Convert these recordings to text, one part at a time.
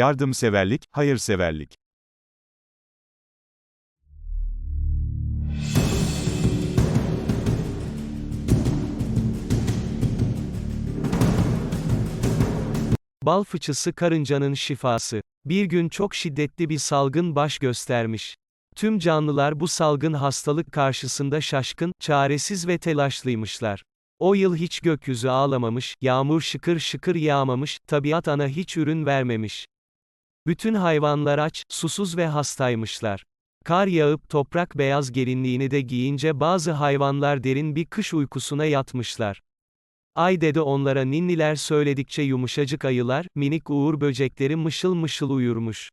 Yardımseverlik, hayırseverlik. Bal fıçısı karıncanın şifası. Bir gün çok şiddetli bir salgın baş göstermiş. Tüm canlılar bu salgın hastalık karşısında şaşkın, çaresiz ve telaşlıymışlar. O yıl hiç gökyüzü ağlamamış, yağmur şıkır şıkır yağmamış, tabiat ana hiç ürün vermemiş. Bütün hayvanlar aç, susuz ve hastaymışlar. Kar yağıp toprak beyaz gelinliğini de giyince bazı hayvanlar derin bir kış uykusuna yatmışlar. Ay dede onlara ninniler söyledikçe yumuşacık ayılar, minik uğur böcekleri mışıl mışıl uyurmuş.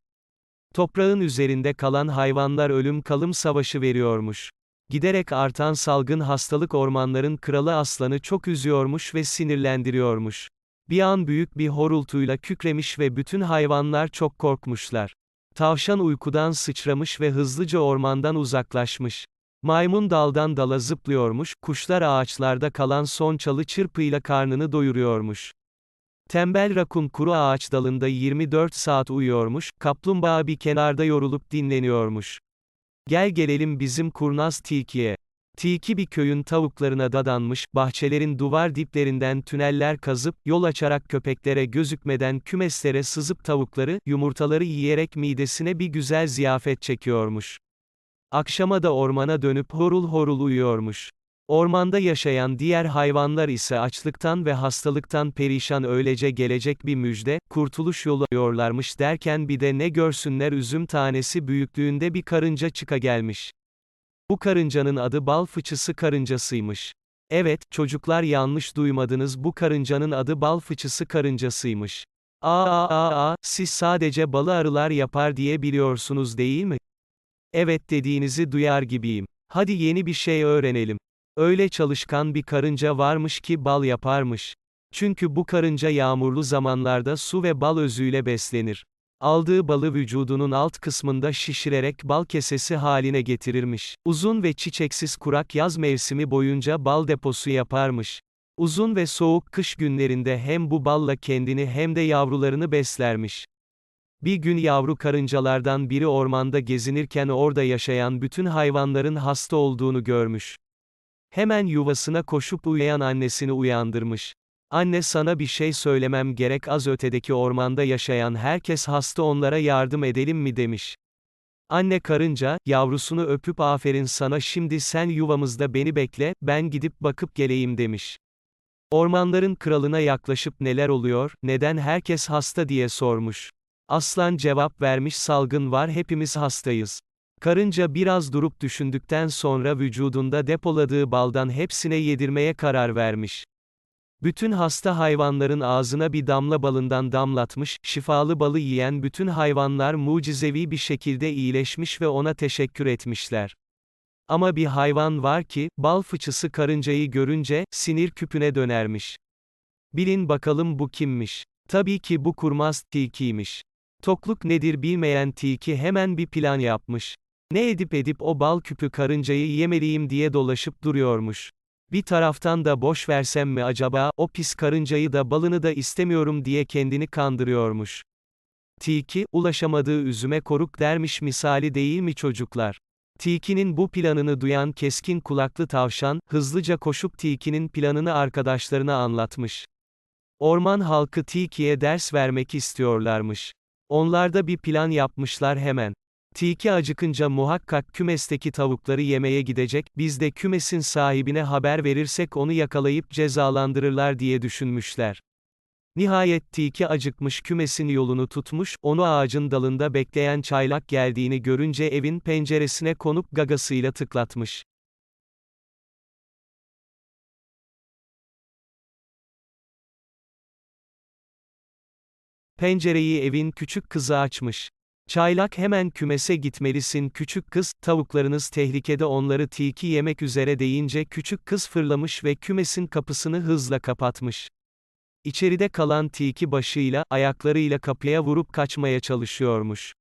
Toprağın üzerinde kalan hayvanlar ölüm kalım savaşı veriyormuş. Giderek artan salgın hastalık ormanların kralı aslanı çok üzüyormuş ve sinirlendiriyormuş. Bir an büyük bir horultuyla kükremiş ve bütün hayvanlar çok korkmuşlar. Tavşan uykudan sıçramış ve hızlıca ormandan uzaklaşmış. Maymun daldan dala zıplıyormuş, kuşlar ağaçlarda kalan son çalı çırpıyla karnını doyuruyormuş. Tembel rakun kuru ağaç dalında 24 saat uyuyormuş, kaplumbağa bir kenarda yorulup dinleniyormuş. Gel gelelim bizim kurnaz tilkiye. Tilki bir köyün tavuklarına dadanmış, bahçelerin duvar diplerinden tüneller kazıp, yol açarak köpeklere gözükmeden kümeslere sızıp tavukları, yumurtaları yiyerek midesine bir güzel ziyafet çekiyormuş. Akşama da ormana dönüp horul horul uyuyormuş. Ormanda yaşayan diğer hayvanlar ise açlıktan ve hastalıktan perişan öylece gelecek bir müjde, kurtuluş yolu arıyorlarmış derken bir de ne görsünler üzüm tanesi büyüklüğünde bir karınca çıka gelmiş. Bu karıncanın adı bal fıçısı karıncasıymış. Evet, çocuklar yanlış duymadınız bu karıncanın adı bal fıçısı karıncasıymış. Aa aa aa, siz sadece balı arılar yapar diye biliyorsunuz değil mi? Evet dediğinizi duyar gibiyim. Hadi yeni bir şey öğrenelim. Öyle çalışkan bir karınca varmış ki bal yaparmış. Çünkü bu karınca yağmurlu zamanlarda su ve bal özüyle beslenir. Aldığı balı vücudunun alt kısmında şişirerek bal kesesi haline getirirmiş. Uzun ve çiçeksiz kurak yaz mevsimi boyunca bal deposu yaparmış. Uzun ve soğuk kış günlerinde hem bu balla kendini hem de yavrularını beslermiş. Bir gün yavru karıncalardan biri ormanda gezinirken orada yaşayan bütün hayvanların hasta olduğunu görmüş. Hemen yuvasına koşup uyuyan annesini uyandırmış. Anne sana bir şey söylemem gerek az ötedeki ormanda yaşayan herkes hasta onlara yardım edelim mi demiş. Anne karınca, yavrusunu öpüp aferin sana şimdi sen yuvamızda beni bekle, ben gidip bakıp geleyim demiş. Ormanların kralına yaklaşıp neler oluyor, neden herkes hasta diye sormuş. Aslan cevap vermiş salgın var hepimiz hastayız. Karınca biraz durup düşündükten sonra vücudunda depoladığı baldan hepsine yedirmeye karar vermiş. Bütün hasta hayvanların ağzına bir damla balından damlatmış, şifalı balı yiyen bütün hayvanlar mucizevi bir şekilde iyileşmiş ve ona teşekkür etmişler. Ama bir hayvan var ki, bal fıçısı karıncayı görünce, sinir küpüne dönermiş. Bilin bakalım bu kimmiş? Tabii ki bu kurnaz tilkiymiş. Tokluk nedir bilmeyen tilki hemen bir plan yapmış. Ne edip edip o bal küpü karıncayı yemeliyim diye dolaşıp duruyormuş. Bir taraftan da boş versem mi acaba, o pis karıncayı da balını da istemiyorum diye kendini kandırıyormuş. Tilki, ulaşamadığı üzüme koruk dermiş misali değil mi çocuklar? Tilkinin bu planını duyan keskin kulaklı tavşan, hızlıca koşup tilkinin planını arkadaşlarına anlatmış. Orman halkı tilkiye ders vermek istiyorlarmış. Onlar da bir plan yapmışlar hemen. Tilki acıkınca muhakkak kümesteki tavukları yemeye gidecek, biz de kümesin sahibine haber verirsek onu yakalayıp cezalandırırlar diye düşünmüşler. Nihayet tilki acıkmış kümesin yolunu tutmuş, onu ağacın dalında bekleyen çaylak geldiğini görünce evin penceresine konup gagasıyla tıklatmış. Pencereyi evin küçük kızı açmış. Çaylak hemen kümese gitmelisin küçük kız, tavuklarınız tehlikede onları tilki yemek üzere deyince küçük kız fırlamış ve kümesin kapısını hızla kapatmış. İçeride kalan tilki başıyla, ayaklarıyla kapıya vurup kaçmaya çalışıyormuş.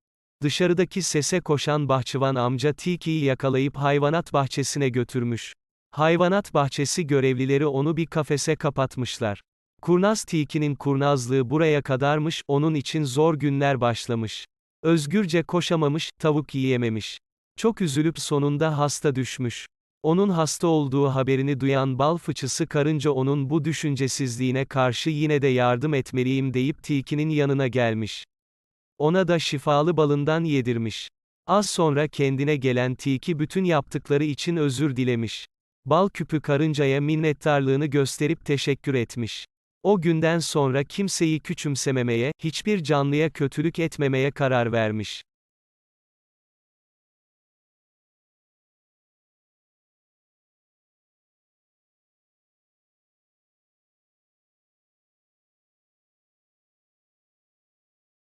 Dışarıdaki sese koşan bahçıvan amca tilkiyi yakalayıp hayvanat bahçesine götürmüş. Hayvanat bahçesi görevlileri onu bir kafese kapatmışlar. Kurnaz tilkinin kurnazlığı buraya kadarmış, onun için zor günler başlamış. Özgürce koşamamış, tavuk yiyememiş. Çok üzülüp sonunda hasta düşmüş. Onun hasta olduğu haberini duyan bal fıçısı karınca onun bu düşüncesizliğine karşı yine de yardım etmeliyim deyip tilkinin yanına gelmiş. Ona da şifalı balından yedirmiş. Az sonra kendine gelen tilki bütün yaptıkları için özür dilemiş. Bal küpü karıncaya minnettarlığını gösterip teşekkür etmiş. O günden sonra kimseyi küçümsememeye, hiçbir canlıya kötülük etmemeye karar vermiş.